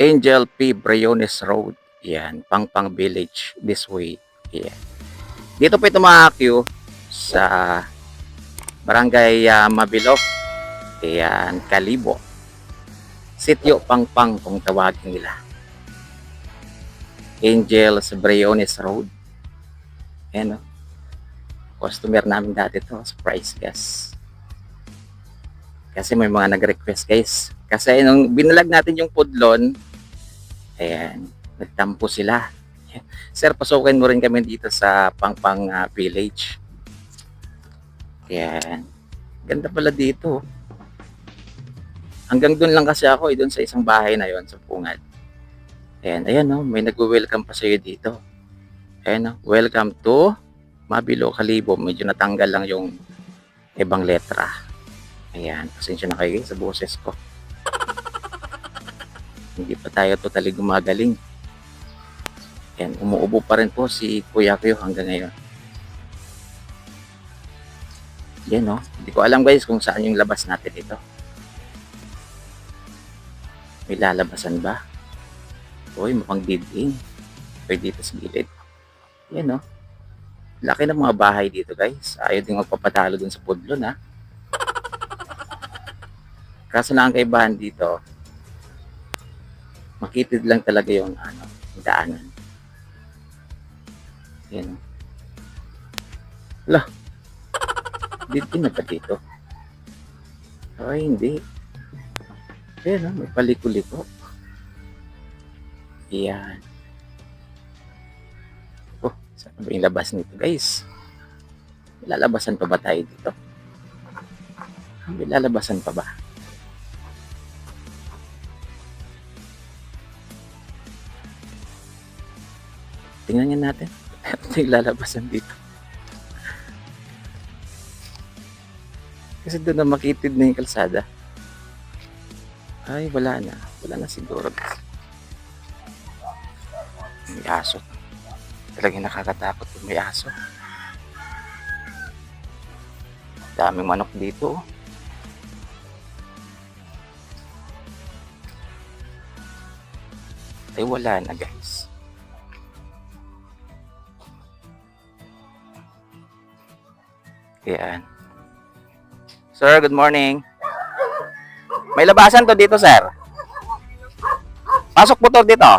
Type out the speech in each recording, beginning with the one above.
Angel P. Briones Road. Yan, Pangpang Village this way. Yan. Dito po ito mga Q sa Barangay ah, Mabilo. Yan, Kalibo. Sityo Pangpang kung tawagin nila. Angel Briones Road. Yan o. Customer namin dati to sa Price Gas. Kasi may mga nag-request guys. Kasi nung binalag natin yung pudlon, ayan, nagtampo sila. Sir, pasukin mo rin kami dito sa Pangpang ah, Village. Ayan. Ganda pala dito. Hanggang doon lang kasi ako, eh, doon sa isang bahay na yon sa Pungad. Ayan, ayan no, may nag-welcome pa sa'yo dito. Ayan no, welcome to Mabilo Kalibo. Medyo natanggal lang yung ibang letra. Ayan, pasensya na kayo sa boses ko. Hindi pa tayo totally gumagaling. Ayan, umuubo pa rin po si Kuya Kuyo hanggang ngayon. Yan no, hindi ko alam guys kung saan yung labas natin ito. May lalabasan ba? Uy, mukhang diding. Pwede dito sa gilid. Yan no. Laki ng mga bahay dito guys. Ayaw din magpapatalo dun sa pudlon ha. Kaso lang ang kaibahan dito, makitid lang talaga yung ano, daanan. Yan. Lah. Dito na ba dito? Ay, hindi. Ayan, oh, may paliko-liko. Yan. Oh, saan ba yung labas nito, guys? Lalabasan pa ba tayo dito? Lalabasan pa ba? Tingnan nga natin. Ito yung lalabasan dito. Kasi doon na makitid na yung kalsada. Ay, wala na. Wala na siguro. May aso. Talagang nakakatakot kung may aso. Daming manok dito. oh. Ay, wala na guys. Yan. Sir, good morning. May labasan to dito, sir. Pasok motor dito.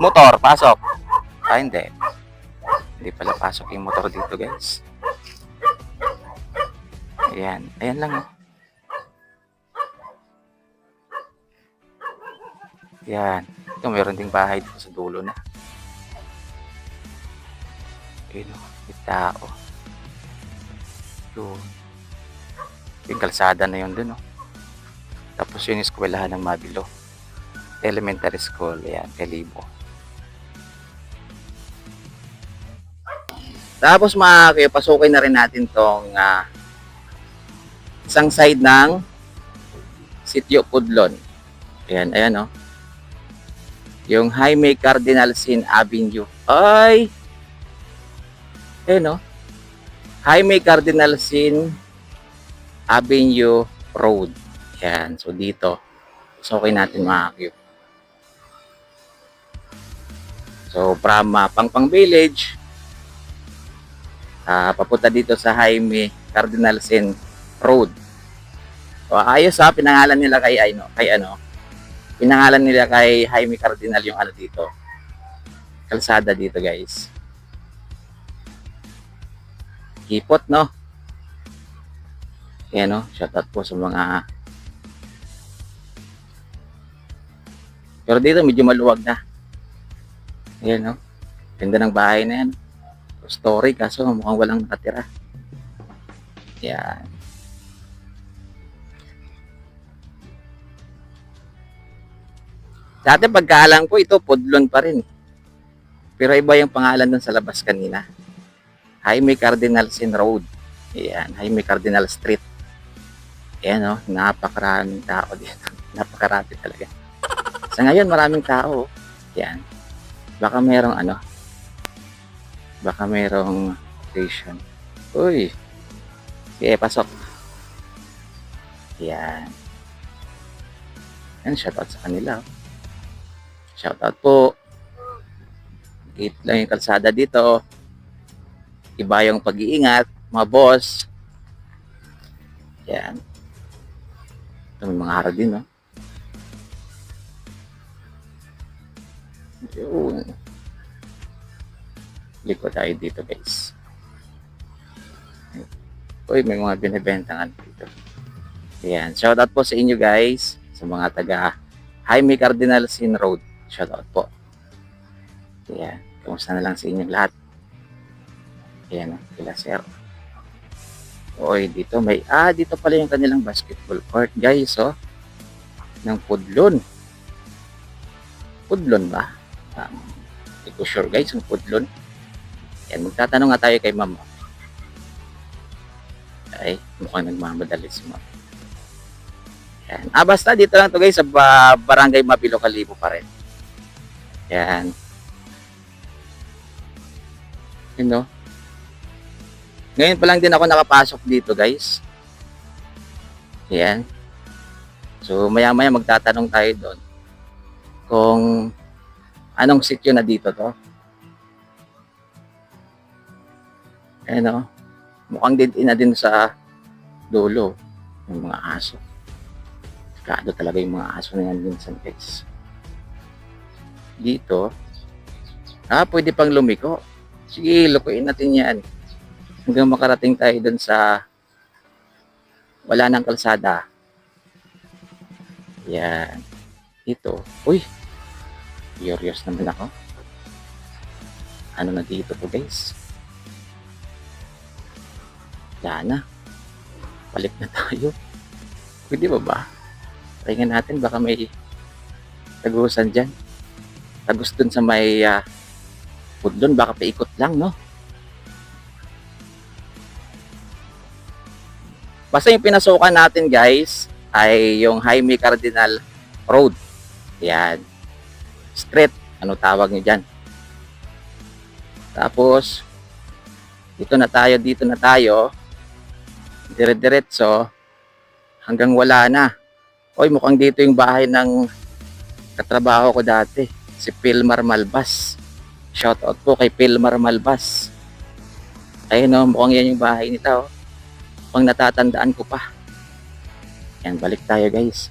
Motor, pasok. Ah, hindi. Hindi pala pasok yung motor dito, guys. Ayan. Ayan lang, oh. Yan. Ito, meron ding bahay dito sa dulo na. Ayun, oh. May tao. Yun. Yung kalsada na yun dun, oh. Tapos yun yung eskwelahan ng Mabilo. Elementary school, yan, Kalibo. Tapos mga kayo, pasukin na rin natin tong ah, isang side ng Sitio Pudlon. Ayan, ayan oh. Yung Jaime Cardinal Sin Avenue. Ay! Ayan oh. Jaime Cardinal Sin Avenue Road. Yan. So, dito. So, okay natin Q. So, from uh, Pangpang Village, ah papunta dito sa Jaime Cardinal Sin Road. So, ayos ha, pinangalan nila kay, ano, kay ano, pinangalan nila kay Jaime Cardinal yung ano dito. Kalsada dito, guys. Kipot, no? Yan, no? Shoutout po sa mga Pero dito medyo maluwag na. Ayan, no? Ganda ng bahay na yan. Story, kaso mukhang walang nakatira. Yan. Dati pagkaalam ko, ito Pudlon pa rin. Pero iba yung pangalan dun sa labas kanina. Jaime Cardinal Sin Road. Ayan, Jaime Cardinal Street. Ayan, oh, napakaraming tao dito. Napakarami talaga. Sa ngayon, maraming tao. oh. Yan. Baka merong ano. Baka merong station. Uy. Sige, pasok. Yan. Yan, shoutout sa kanila. oh. Shoutout po. Gate lang yung kalsada dito. Iba yung pag-iingat, mga boss. Yan. Ito may mga araw din, no? Yun. Liko tayo dito, guys. Uy, may mga binibenta nga dito. Ayan. Shoutout po sa inyo, guys. Sa mga taga Jaime Cardinal Sin Road. Shoutout po. Ayan. Kamusta na lang sa inyo lahat. Ayan, oh, kila sir. Oy, dito may, ah, dito pala yung kanilang basketball court, guys, oh. Ng Pudlon. Pudlon ba? Um, hindi ko sure, guys, yung Pudlon. Ayan, magtatanong nga tayo kay ma'am. Ay, mukhang nagmamadali si ma'am. Ayan. Ah, basta dito lang to guys, sa ba- barangay Mabilo, Kalibo pa rin. Ayan. Yun, no? Ngayon pa lang din ako nakapasok dito, guys. Ayan. So, maya-maya magtatanong tayo doon kung anong sityo na dito to. Ayan, no? Mukhang din ina din sa dulo ng mga aso. Kado talaga yung mga aso na yan minsan, guys. Dito, ah, pwede pang lumiko. Sige, lukuin natin yan. Hanggang makarating tayo dun sa wala ng kalsada. Yan. Dito. Uy! Curious naman ako. Ano na dito to guys? Wala na. Balik na tayo. Pwede ba ba? Tingnan natin baka may tagusan dyan. Tagus dun sa may uh, Pudlon, baka paikot lang, no? Basta yung pinasukan natin, guys, ay yung Jaime Cardinal Road. Yan. Street, ano tawag niyo dyan. Tapos, dito na tayo, dito na tayo. Dire-diretso, hanggang wala na. Oy, mukhang dito yung bahay ng katrabaho ko dati, si Pilmar Malbas. Shoutout po kay Pilmar Malbas. Ayun o, mukhang yan yung bahay nito. oh. Pang natatandaan ko pa. Yan, balik tayo guys.